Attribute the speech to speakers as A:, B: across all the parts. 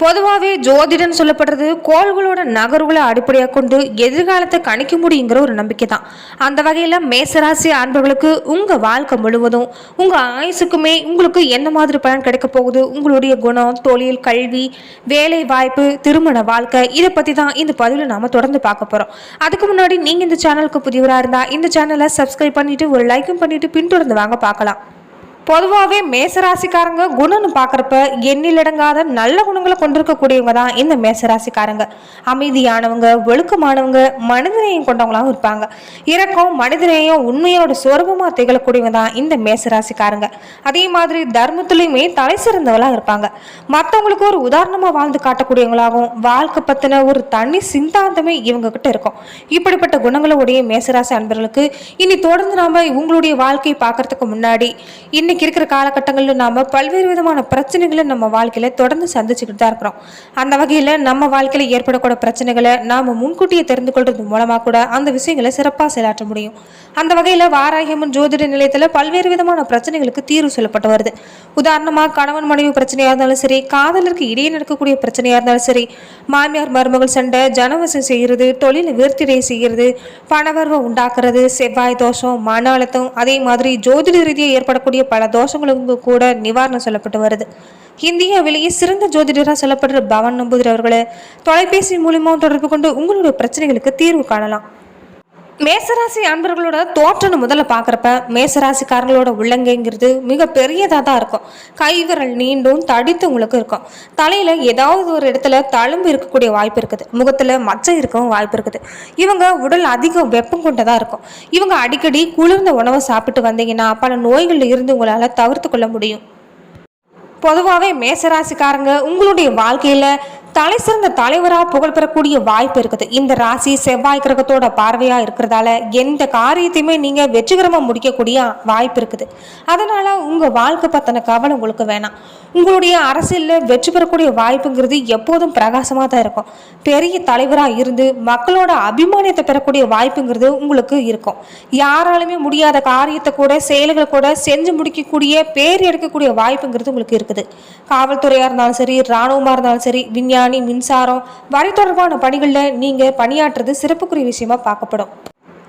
A: பொதுவாகவே ஜோதிடம் சொல்லப்படுறது கோள்களோட நகர்வுகளை அடிப்படையாக கொண்டு எதிர்காலத்தை கணிக்க முடியுங்கிற ஒரு நம்பிக்கை தான் அந்த வகையில் மேசராசி அன்பர்களுக்கு உங்கள் வாழ்க்கை முழுவதும் உங்கள் ஆயுசுக்குமே உங்களுக்கு என்ன மாதிரி பலன் கிடைக்க போகுது? உங்களுடைய குணம் தொழில் கல்வி வேலை வாய்ப்பு திருமண வாழ்க்கை இதை பற்றி தான் இந்த பதிவில் நாம் தொடர்ந்து பார்க்க போகிறோம் அதுக்கு முன்னாடி நீங்கள் இந்த சேனலுக்கு புதியவராக இருந்தால் இந்த சேனலை சப்ஸ்கிரைப் பண்ணிவிட்டு ஒரு லைக்கும் பண்ணிவிட்டு பின்தொடர்ந்து வாங்க பார்க்கலாம். பொதுவாகவே மேசராசிக்காரங்க குணம்னு பார்க்குறப்ப எண்ணிலடங்காத நல்ல குணங்களை கொண்டிருக்கக்கூடியவங்க தான் இந்த மேசராசிக்காரங்க. அமைதியானவங்க ஒழுக்கமானவங்க மனிதநேயம் கொண்டவங்களாகவும் இருப்பாங்க. இரக்கம் மனிதநேயம் உண்மையோட சொரூபமாக திகழக்கூடியவங்க தான் இந்த மேசராசிக்காரங்க. அதே மாதிரி தர்மத்துலேயுமே தலை சிறந்தவங்களாக இருப்பாங்க. மற்றவங்களுக்கு ஒரு உதாரணமாக வாழ்ந்து காட்டக்கூடியவங்களாகவும் வாழ்க்கை பற்றின ஒரு தனி சிந்தாந்தமே இவங்க கிட்ட இருக்கும். இப்படிப்பட்ட குணங்களுடைய மேசராசி அன்பர்களுக்கு இனி தொடர்ந்து நாம இவங்களுடைய வாழ்க்கையை பார்க்கறதுக்கு முன்னாடி இன்னைக்கு இருக்கிற காலகட்டங்களில் நாம் பல்வேறு விதமான பிரச்சனைகளை நம்ம வாழ்க்கையில் தொடர்ந்து சந்திச்சுக்கிட்டு தான் இருக்கிறோம். அந்த வகையில் நம்ம வாழ்க்கையில் ஏற்படக்கூடிய பிரச்சனைகளை நாம் முன்கூட்டியே தெரிந்து கொள்வது மூலமாக கூட அந்த விஷயங்களை சிறப்பாக செயலாற்ற முடியும். அந்த வகையில் வாராகியம்மன் ஜோதிட நிலையத்தில் பல்வேறு விதமான பிரச்சனைகளுக்கு தீர்வு சொல்லப்பட்டு வருது. உதாரணமாக கணவன் மனைவி பிரச்சனையாக இருந்தாலும் சரி காதலருக்கு இடையே நடக்கக்கூடிய பிரச்சனையாக இருந்தாலும் சரி மாமியார் மருமகள் சண்டை ஜனவசம் செய்கிறது தொழில விருத்திடை செய்கிறது பணவர்வை உண்டாக்குறது செவ்வாய் தோஷம் மன அழுத்தம் அதே மாதிரி ஜோதிட ரீதியாக ஏற்படக்கூடிய பல தோஷங்களுக்கு கூட நிவாரணம் சொல்லப்பட்டு வருது. இந்தியாவிலேயே சிறந்த ஜோதிடராக சொல்லப்படுற பவன் நம்பூதிரி அவர்களை தொலைபேசி மூலியமா தொடர்பு கொண்டு உங்களுடைய பிரச்சனைகளுக்கு தீர்வு காணலாம். மேசராசி அன்பர்களோட தோற்றம்னு முதல்ல பார்க்குறப்ப மேசராசிக்காரங்களோட உள்ளங்கைங்கிறது மிக பெரியதாக தான் இருக்கும். கைவிரல் நீண்டும் தடித்து உங்களுக்கு இருக்கும். தலையில் ஏதாவது ஒரு இடத்துல தழும்பு இருக்கக்கூடிய வாய்ப்பு இருக்குது. முகத்தில் மச்சம் இருக்கவும் வாய்ப்பு இருக்குது. இவங்க உடல் அதிகம் வெப்பம் கொண்டதாக இருக்கும். இவங்க அடிக்கடி குளிர்ந்த உணவை சாப்பிட்டு வந்தீங்கன்னா பல நோய்களில் இருந்து உங்களால் தவிர்த்து கொள்ள முடியும். பொதுவாகவே மேசராசிக்காரங்க உங்களுடைய வாழ்க்கையில் தலை சிறந்த தலைவராக புகழ் பெறக்கூடிய வாய்ப்பு இருக்குது. இந்த ராசி செவ்வாய் கிரகத்தோட பார்வையாக இருக்கிறதால எந்த காரியத்தையுமே நீங்கள் வெற்றிகரமாக முடிக்கக்கூடிய வாய்ப்பு இருக்குது. அதனால் உங்கள் வாழ்க்கை பற்றின கவலை உங்களுக்கு வேணாம். உங்களுடைய அரசியலில் வெற்றி பெறக்கூடிய வாய்ப்புங்கிறது எப்போதும் பிரகாசமாக தான் இருக்கும். பெரிய தலைவராக இருந்து மக்களோட அபிமானியத்தை பெறக்கூடிய வாய்ப்புங்கிறது உங்களுக்கு இருக்கும். யாராலுமே முடியாத காரியத்தை கூட செயல்களை கூட செஞ்சு முடிக்கக்கூடிய பேர் எடுக்கக்கூடிய வாய்ப்புங்கிறது உங்களுக்கு இருக்குது. காவல்துறையாக இருந்தாலும் சரி இராணுவமாக இருந்தாலும் சரி விஞ்ஞான மின்சாரம் வரி தொடர்பான பணிகளில் நீங்கள் பணியாற்றுறது சிறப்புக்குரிய விஷயமா பார்க்கப்படும்.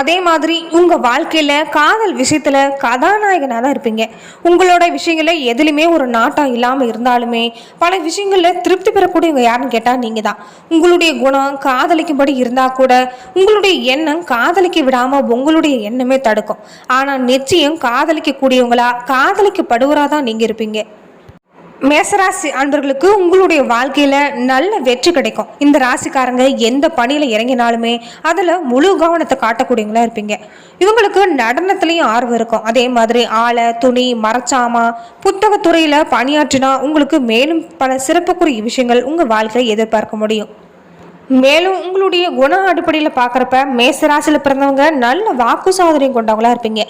A: அதே மாதிரி உங்கள் வாழ்க்கையில் காதல் விஷயத்தில் கதாநாயகனாக தான் இருப்பீங்க. உங்களோட விஷயங்களில் எதுலையுமே ஒரு நாட்டம் இல்லாமல் இருந்தாலுமே பல விஷயங்களில் திருப்தி பெறக்கூடியவங்க யாருன்னு கேட்டால் நீங்கள் தான் உங்களுடைய குணம் காதலிக்கும்படி இருந்தால் கூட உங்களுடைய எண்ணம் காதலிக்க விடாமல் உங்களுடைய எண்ணமே தடுக்கும். ஆனால் நிச்சயம் காதலிக்கக்கூடியவங்களா காதலிக்கப்படுவராக தான் நீங்கள் இருப்பீங்க. மேசராசி அன்பர்களுக்கு உங்களுடைய வாழ்க்கையில நல்ல வெற்றி கிடைக்கும். இந்த ராசிக்காரங்க எந்த பணியில இறங்கினாலுமே அதுல முழு கவனத்தை காட்டக்கூடியவங்களா இருப்பீங்க. இவங்களுக்கு நடனத்திலையும் ஆர்வம் இருக்கும். அதே மாதிரி ஆலை துணி மரச்சாமா புத்தகத்துறையில பணியாற்றினா உங்களுக்கு மேலும் பல சிறப்புக்குரிய விஷயங்கள் உங்க வாழ்க்கையை எதிர்பார்க்க முடியும். மேலும் உங்களுடைய குண அடிப்படையில் பார்க்குறப்ப மேசராசியில் பிறந்தவங்க நல்ல வாக்கு சாதனையும் கொண்டவங்களா இருப்பீங்க.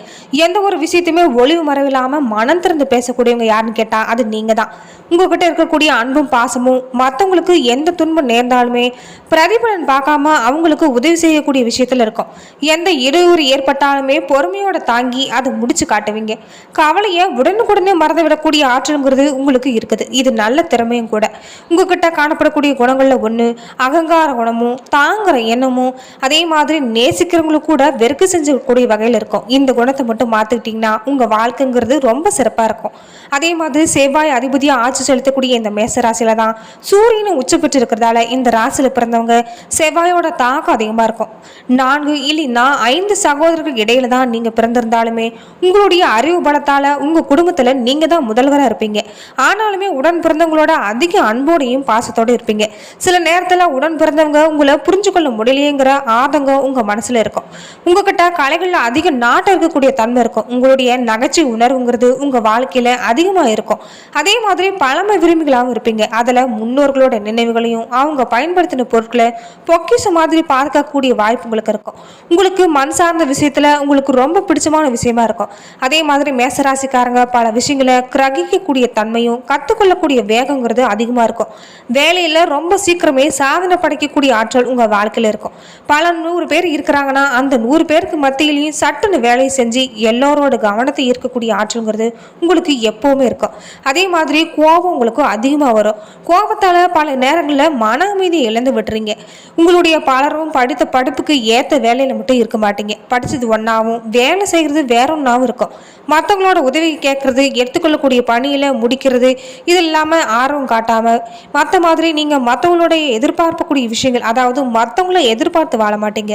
A: எந்த ஒரு விஷயத்தையுமே ஒளிவு மறைவில்லாமல் மனம் திறந்து பேசக்கூடியவங்க யாருன்னு கேட்டால் அது நீங்கள் தான் உங்ககிட்ட இருக்கக்கூடிய அன்பும் பாசமும் மற்றவங்களுக்கு எந்த துன்பம் நேர்ந்தாலுமே பிரதிபலன் பார்க்காம அவங்களுக்கு உதவி செய்யக்கூடிய விஷயத்தில் இருக்கும். எந்த இடையூறு ஏற்பட்டாலுமே பொறுமையோட தாங்கி அதை முடிச்சு காட்டுவீங்க. கவலையை உடனுக்குடனே மறந்து விடக்கூடிய ஆற்றலுங்கிறது உங்களுக்கு இருக்குது. இது நல்ல திறமையும் கூட. உங்ககிட்ட காணப்படக்கூடிய குணங்களில் ஒன்று அகங்காரம் குணமும் தாங்குற எண்ணமும் அதே மாதிரி நேசிக்கிறவங்களுக்கு கூட வெறுக்கு செஞ்சக்கூடிய வகையில் இருக்கும். இந்த குணத்தை மட்டும் மாற்றிக்கிட்டிங்கன்னா உங்கள் வாழ்க்கைங்கிறது ரொம்ப சிறப்பாக இருக்கும். அதே மாதிரி செவ்வாய் அதிபதியாக ஆட்சி செலுத்தக்கூடிய இந்த மேச ராசியில் தான் சூரியனும் உச்ச பெற்று இருக்கிறதால இந்த ராசியில் பிறந்தவங்க செவ்வாயோட தாக்கம் அதிகமாக இருக்கும். நான்கு இல்லைன்னா ஐந்து சகோதரர்கள் இடையில தான் நீங்கள் பிறந்திருந்தாலுமே உங்களுடைய அறிவு பலத்தால் உங்கள் குடும்பத்தில் நீங்கள் தான் முதல்வராக இருப்பீங்க. ஆனாலுமே உடன் பிறந்தவங்களோட அதிக அன்போடையும் பாசத்தோடு இருப்பீங்க. சில நேரத்தில் உடன் பிறந்த பிறந்தவங்க உங்களை புரிஞ்சு கொள்ள முடியலையேங்கிற ஆதங்கம் உங்கள் மனசில் இருக்கும். உங்ககிட்ட கலைகளில் அதிக நாட்டம் இருக்கக்கூடிய தன்மை இருக்கும். உங்களுடைய நகைச்சுவை உணர்வுங்கிறது உங்கள் வாழ்க்கையில் அதிகமாக இருக்கும். அதே மாதிரி பழமை விரும்பிகளாகவும் இருப்பீங்க. அதில் முன்னோர்களோட நினைவுகளையும் அவங்க பயன்படுத்தின பொருட்களை பொக்கிஷ மாதிரி பாதுகாக்கக்கூடிய வாய்ப்பு உங்களுக்கு இருக்கும். உங்களுக்கு மண் சார்ந்த விஷயத்தில் உங்களுக்கு ரொம்ப பிடிச்சமான விஷயமா இருக்கும். அதே மாதிரி மேசராசிக்காரங்க பல விஷயங்களை கிரகிக்கக்கூடிய தன்மையும் கற்றுக்கொள்ளக்கூடிய வேகங்கிறது அதிகமாக இருக்கும். வேலையில் ரொம்ப சீக்கிரமே சாதனை படைக்க வைக்கக்கூடிய ஆற்றல் உங்கள் வாழ்க்கையில் இருக்கும். பல நூறு பேர் இருக்கிறாங்கன்னா அந்த நூறு பேருக்கு மத்தியிலையும் சட்டுன்னு வேலையை செஞ்சு எல்லோரோட கவனத்தை ஈர்க்கக்கூடிய ஆற்றல்ங்கிறது உங்களுக்கு எப்போவுமே இருக்கும். அதே மாதிரி கோபம் உங்களுக்கு அதிகமாக வரும். கோபத்தால் பல நேரங்களில் மன அமைதியை இழந்து விட்டுறீங்க. உங்களுடைய பலரும் படித்த படிப்புக்கு ஏற்ற வேலையில் மட்டும் இருக்க மாட்டீங்க. படித்தது ஒன்றாவும் வேலை செய்கிறது வேற ஒன்றாவும் இருக்கும். மற்றவங்களோட உதவி கேட்குறது எடுத்துக்கொள்ளக்கூடிய பணியில் முடிக்கிறது இது இல்லாமல் ஆர்வம் காட்டாமல் மற்ற மாதிரி நீங்கள் மற்றவங்களுடைய எதிர்பார்க்கக்கூடிய விஷயங்கள். அதாவது மற்றவங்கள எதிர்பார்த்து வாழ மாட்டீங்க.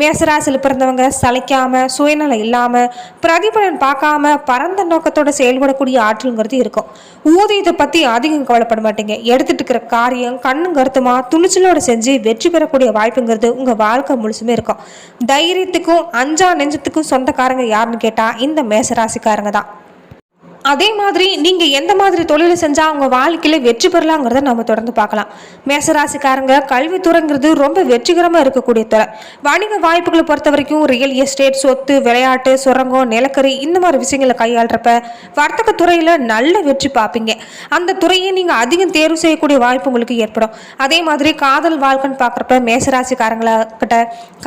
A: மேசராசியில் பிறந்தவங்க சளைக்காம சுயநலம் இல்லாமல் பிரதிபலன் பார்க்காம பரந்த நோக்கத்தோட செயல்படக்கூடிய ஆற்றலுங்கிறது இருக்கும். ஊதியத்தை பற்றி அதிகம் கவலைப்பட மாட்டீங்க. எடுத்துட்டு இருக்கிற காரியம் கண்ணும் கருத்துமா துணிச்சலோட செஞ்சு வெற்றி பெறக்கூடிய வாய்ப்புங்கிறது உங்கள் வாழ்க்கை முழுசுமே இருக்கும். தைரியத்துக்கும் அஞ்சா நெஞ்சத்துக்கும் சொந்தக்காரங்க யாருன்னு கேட்டால் இந்த மேசராசிக்காரங்க தான். அதே மாதிரி நீங்கள் எந்த மாதிரி தொழிலை செஞ்சால் அவங்க வாழ்க்கையில் வெற்றி பெறலாங்கிறத நம்ம தொடர்ந்து பார்க்கலாம். மேசராசிக்காரங்க கல்வித்துறைங்கிறது ரொம்ப வெற்றிகரமாக இருக்கக்கூடிய துறை. வணிக வாய்ப்புகளை பொறுத்த வரைக்கும் ரியல் எஸ்டேட் சொத்து விளையாட்டு சுரங்கம் நிலக்கரி இந்த மாதிரி விஷயங்களை கையாளுறப்ப வர்த்தக துறையில் நல்ல வெற்றி பார்ப்பீங்க. அந்த துறையை நீங்கள் அதிகம் தேர்வு செய்யக்கூடிய வாய்ப்பு உங்களுக்கு ஏற்படும். அதே மாதிரி காதல் வாழ்க்கைன்னு பார்க்குறப்ப மேசராசிக்காரங்களாக்கிட்ட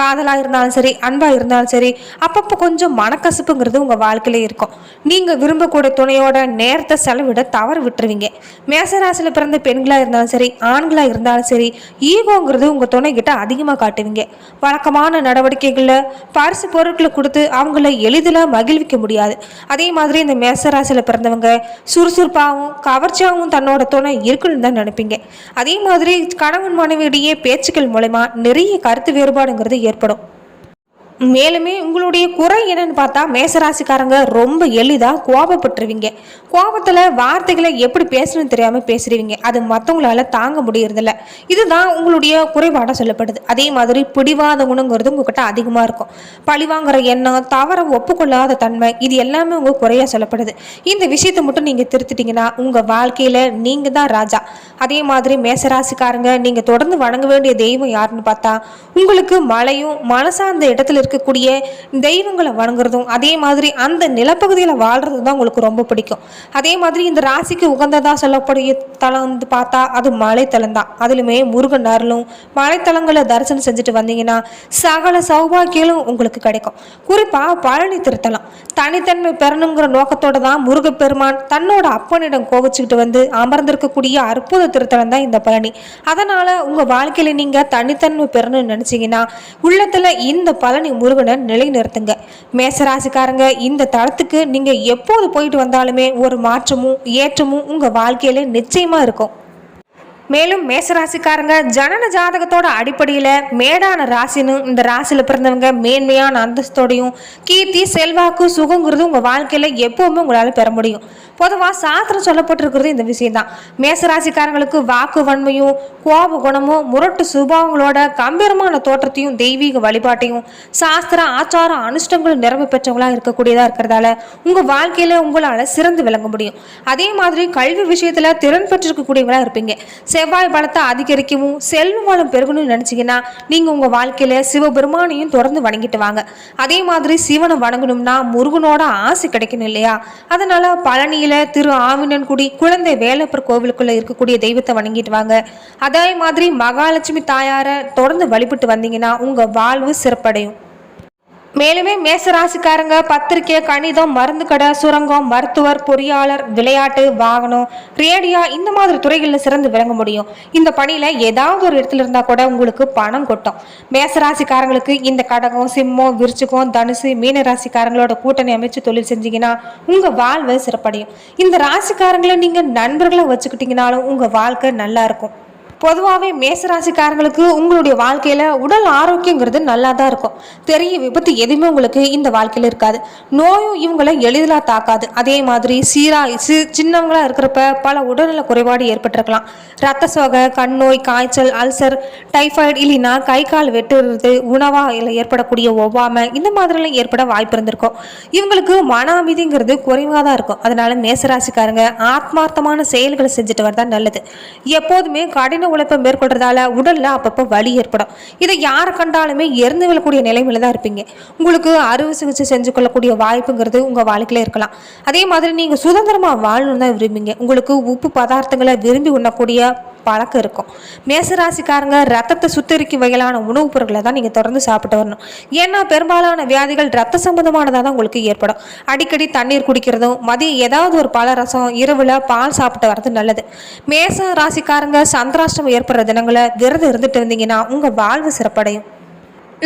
A: காதலாக இருந்தாலும் சரி அன்பாக இருந்தாலும் சரி அப்பப்போ கொஞ்சம் மனக்கசப்புங்கிறது உங்கள் வாழ்க்கையிலே இருக்கும். நீங்கள் விரும்பக்கூடிய துணையோட நேரத்தை செலவிட தவறு விட்டுருவீங்க. மேசராசியில் பிறந்த பெண்களாக இருந்தாலும் சரி ஆண்களாக இருந்தாலும் சரி ஈகோங்கிறது உங்கள் துணை கிட்ட அதிகமாக காட்டுவீங்க. வழக்கமான நடவடிக்கைகளில் பரிசு பொருட்களை கொடுத்து அவங்கள எளிதில் மகிழ்விக்க முடியாது. அதே மாதிரி இந்த மேசராசியில் பிறந்தவங்க சுறுசுறுப்பாகவும் கவர்ச்சியாகவும் தன்னோட துணை இருக்குன்னு தான் நினைப்பீங்க. அதே மாதிரி கணவன் மனைவியிடையே பேச்சுக்கள் மூலமா நிறைய கருத்து வேறுபாடுங்கிறது ஏற்படும். மேலுமே உங்களுடைய குறை என்னன்னு பார்த்தா மேசராசிக்காரங்க ரொம்ப எளிதாக கோபப்பட்டுருவீங்க. கோபத்தில் வார்த்தைகளை எப்படி பேசணும்னு தெரியாமல் பேசுறீங்க. அது மற்றவங்களால தாங்க முடியறதில்ல. இதுதான் உங்களுடைய குறைபாடாக சொல்லப்படுது. அதே மாதிரி பிடிவாத குணங்கிறது உங்ககிட்ட அதிகமாக இருக்கும். பழிவாங்கிற எண்ணம் தவற ஒப்புக்கொள்ளாத தன்மை இது எல்லாமே உங்கள் குறையாக சொல்லப்படுது. இந்த விஷயத்தை மட்டும் நீங்கள் திருத்திட்டீங்கன்னா உங்கள் வாழ்க்கையில் நீங்கள் தான் ராஜா. அதே மாதிரி மேசராசிக்காரங்க நீங்கள் தொடர்ந்து வணங்க வேண்டிய தெய்வம் யாருன்னு பார்த்தா உங்களுக்கு மழையும் மனசார்ந்த இடத்துல இருக்க இருக்கக்கூடிய தெய்வங்களை வணங்குறதும் அதே மாதிரி அந்த நிலப்பகுதியில் வாழ்றது தான் உங்களுக்கு ரொம்ப பிடிக்கும். அதே மாதிரி இந்த ராசிக்கு உகந்ததாக சொல்லக்கூடிய தலம் வந்து பார்த்தா அது மலைத்தலம் தான் அதுலுமே முருகன் அருளும் மலைத்தலங்களை தரிசனம் செஞ்சுட்டு வந்தீங்கன்னா சகல சௌபாகியங்களும் உங்களுக்கு கிடைக்கும். குறிப்பாக பழனி திருத்தலம். தனித்தன்மை பெறணுங்கிற நோக்கத்தோட தான் முருகப்பெருமான் தன்னோட அப்பனிடம் கோவிச்சுக்கிட்டு வந்து அமர்ந்திருக்கக்கூடிய அற்புத திருத்தலம் தான் இந்த பழனி. அதனால் உங்கள் வாழ்க்கையில் நீங்கள் தனித்தன்மை பெறணும்னு நினச்சிங்கன்னா உள்ளத்தில் இந்த பழனி முருகனை நிலைநிறுத்துங்க. மேசராசிக்காரங்க இந்த தளத்துக்கு நீங்க எப்போது போயிட்டு வந்தாலுமே ஒரு மாற்றமும் ஏற்றமும் உங்க வாழ்க்கையில நிச்சயமா இருக்கும். மேலும் மேசராசிக்காரங்க ஜனன ஜாதகத்தோட அடிப்படையில் மேடான ராசின்னு இந்த ராசியில் பிறந்தவங்க மேன்மையான அந்தஸ்தோடையும் கீர்த்தி செல்வாக்கு சுகங்கிறது உங்கள் வாழ்க்கையில் எப்போவுமே உங்களால் பெற முடியும். பொதுவாக சாஸ்திரம் சொல்லப்பட்டிருக்கிறது இந்த விஷயம்தான். மேசராசிக்காரங்களுக்கு வாக்கு வன்மையும் கோப குணமும் முரட்டு சுபாவங்களோட கம்பீரமான தோற்றத்தையும் தெய்வீக வழிபாட்டையும் சாஸ்திர ஆச்சாரம் அனுஷ்டங்கள் நிறைவு பெற்றவங்களாக இருக்கக்கூடியதாக இருக்கிறதால உங்கள் வாழ்க்கையில் உங்களால் சிறந்து விளங்க முடியும். அதே மாதிரி கல்வி விஷயத்தில் திறன் பெற்றிருக்கக்கூடியவங்களாக இருப்பீங்க. செவ்வாய் பலத்தை அதிகரிக்கவும் செல்வ வளம் பெருகணும்னு நினச்சிங்கன்னா நீங்கள் உங்கள் வாழ்க்கையில் சிவபெருமானையும் தொடர்ந்து வணங்கிட்டு வாங்க. அதே மாதிரி சிவனை வணங்கணும்னா முருகனோட ஆசை கிடைக்கணும் இல்லையா? அதனால் பழனியில் திரு ஆவினன்குடி குழந்தை வேலப்பர் கோவிலுக்குள்ள இருக்கக்கூடிய தெய்வத்தை வணங்கிட்டு வாங்க. அதே மாதிரி மகாலட்சுமி தாயாரை தொடர்ந்து வழிபட்டு வந்தீங்கன்னா உங்கள் வாழ்வு சிறப்படையும். மேலுமே மேசராசிக்காரங்க பத்திரிக்கை கணிதம் மருந்து கடை சுரங்கம் மருத்துவர் பொறியாளர் விளையாட்டு வாகனம் ரேடியா இந்த மாதிரி துறைகளில் சிறந்து விளங்க முடியும். இந்த பணியில் ஏதாவது ஒரு இடத்துல இருந்தால் கூட உங்களுக்கு பணம் கொட்டும். மேசராசிக்காரங்களுக்கு இந்த கடகம் சிம்மம் விருச்சிகம் தனுசு மீன ராசிக்காரங்களோட கூட்டணி அமைச்சு தொழில் செஞ்சீங்கன்னா உங்கள் வாழ்வு சிறப்படையும். இந்த ராசிக்காரங்களை நீங்கள் நண்பர்களை வச்சுக்கிட்டீங்கனாலும் உங்கள் வாழ்க்கை நல்லா இருக்கும். பொதுவாகவே மேசராசிக்காரங்களுக்கு உங்களுடைய வாழ்க்கையில் உடல் ஆரோக்கியங்கிறது நல்லா தான் இருக்கும். பெரிய விபத்து எதுவுமே உங்களுக்கு இந்த வாழ்க்கையில் இருக்காது. நோயும் இவங்களை எளிதலாக தாக்காது. அதே மாதிரி சீரா சி சின்னவங்களாக இருக்கிறப்ப பல உடல்நல குறைபாடு ஏற்பட்டிருக்கலாம். ரத்த சோகை கண் நோய் காய்ச்சல் அல்சர் டைஃபாய்டு இல்லைன்னா கை கால் வெட்டுறது உணவாக ஏற்படக்கூடிய ஒவ்வாமை இந்த மாதிரிலாம் ஏற்பட வாய்ப்பு இருந்திருக்கும். இவங்களுக்கு மன அமைதிங்கிறது குறைவாக தான் இருக்கும். அதனால மேசராசிக்காரங்க ஆத்மார்த்தமான செயல்களை செஞ்சுட்டு வரதான் நல்லது. எப்போதுமே கடின உழைப்பை மேற்கொள்றதால உடல்ல அப்பப்போ வலி ஏற்படும். இதை யாரை கண்டாலுமே இறந்து விழக்கூடிய நிலைமையில தான் இருப்பீங்க. உங்களுக்கு அறுவை சிகிச்சை செஞ்சு கொள்ளக்கூடிய வாய்ப்புங்கிறது உங்க வாழ்க்கையில இருக்கலாம். அதே மாதிரி நீங்க சுதந்திரமா வாழணும்னு தான் விரும்புங்க உங்களுக்கு உப்பு பதார்த்தங்களை விரும்பி உண்ணக்கூடிய பழக்கம் இருக்கும். மேசராசிக்காரங்க ரத்தத்தை சுத்தரிக்கும் வகையிலான உணவுப் பொருட்களை தான் நீங்கள் தொடர்ந்து சாப்பிட்டு வரணும். ஏன்னா பெரும்பாலான வியாதிகள் ரத்த சம்பந்தமானதாக தான் உங்களுக்கு ஏற்படும். அடிக்கடி தண்ணீர் குடிக்கிறதும் மதியம் ஏதாவது ஒரு பழ ரசம் இரவில் பால் சாப்பிட்டு வர்றது நல்லது. மேச ராசிக்காரங்க சந்திராஷ்டம் ஏற்படுற தினங்களை விரதம் இருந்துட்டு இருந்தீங்கன்னா உங்கள் வாழ்வு சிறப்படையும்.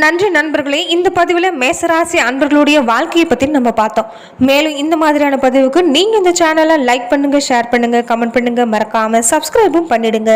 A: நன்றி நண்பர்களே இந்த பதிவில் மேசராசி அன்பர்களுடைய வாழ்க்கையை பற்றி நம்ம பார்த்தோம். மேலும் இந்த மாதிரியான பதிவுக்கு நீங்கள் இந்த சேனலை லைக் பண்ணுங்கள் ஷேர் பண்ணுங்கள் கமெண்ட் பண்ணுங்கள் மறக்காமல் சப்ஸ்கிரைபும் பண்ணிடுங்க.